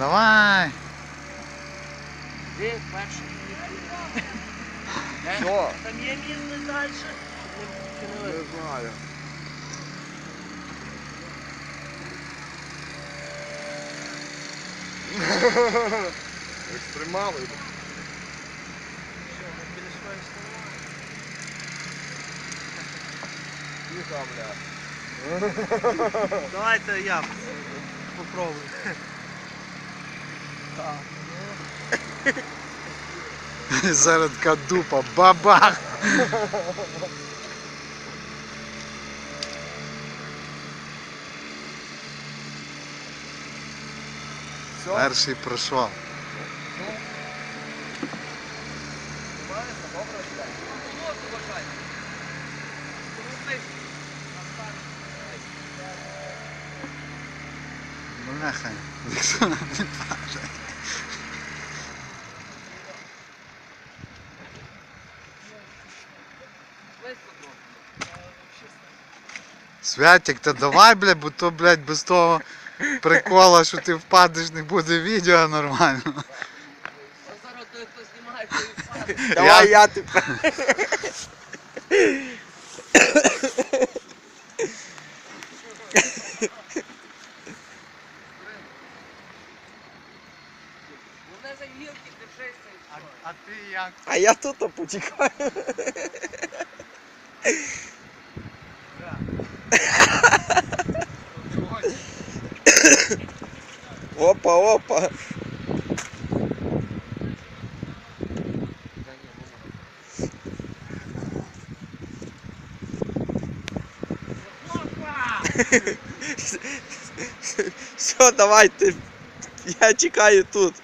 Давай. Ти перший. Що? Там є місце далі. Не Не знаю. Екстремали. Що, ми своєї сторони? Тихо, бля. Давайте я попробую. Зараз така дупа. Бабах. Перший пройшов. Бляха. Ніхто не Святик, та давай, блядь, бо то, блядь, без того прикола, що ти впадеш, не буде відео нормально. Зараз той, хто знімає, той впаде. Давай я тепер. Головне за гілки, держися. А, а ти як? А я тут потікаю. Опа, опа. Все, давайте. Я чекаю тут.